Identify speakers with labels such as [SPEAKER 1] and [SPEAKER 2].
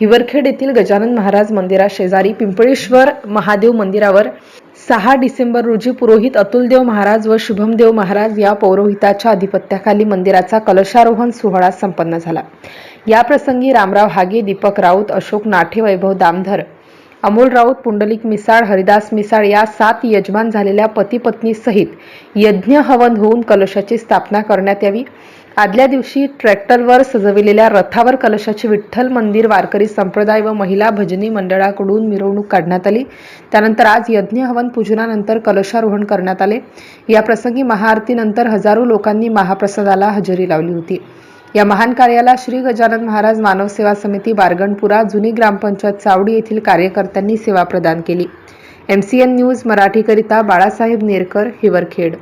[SPEAKER 1] हिवरखेड येथील गजानन महाराज मंदिरा शेजारी पिंपळेश्वर महादेव मंदिरावर सहा डिसेंबर रोजी पुरोहित अतुलदेव महाराज व शुभमदेव महाराज या पौरोहिताच्या अधिपत्याखाली मंदिराचा कलशारोहण सोहळा संपन्न झाला. या प्रसंगी रामराव हागे दीपक राऊत अशोक नाठे वैभव दामधर अमोल राऊत पुंडलिक मिसाळ हरिदास मिसाळ या सात यजमान झालेल्या पती पत्नी सहित यज्ञ हवन होऊन कलशाची स्थापना करण्यात यावी. आदल्या दिवशी ट्रॅक्टरवर सजविलेल्या रथावर कलशाची विठ्ठल मंदिर वारकरी संप्रदाय व महिला भजनी मंडळाकडून मिरवणूक काढण्यात आली. त्यानंतर आज यज्ञ हवन पूजनानंतर कलशारोहण करण्यात आले. या प्रसंगी महाआरतीनंतर हजारो लोकांनी महाप्रसादाला हजेरी लावली होती. या महान कार्याला श्री गजानन महाराज मानव सेवा समिती बारगणपुरा जुनी ग्रामपंचायत चावडी येथील कार्यकर्त्यांनी सेवा प्रदान केली. एम सी एन न्यूज मराठीकरिता बाळासाहेब नेरकर हिवरखेड.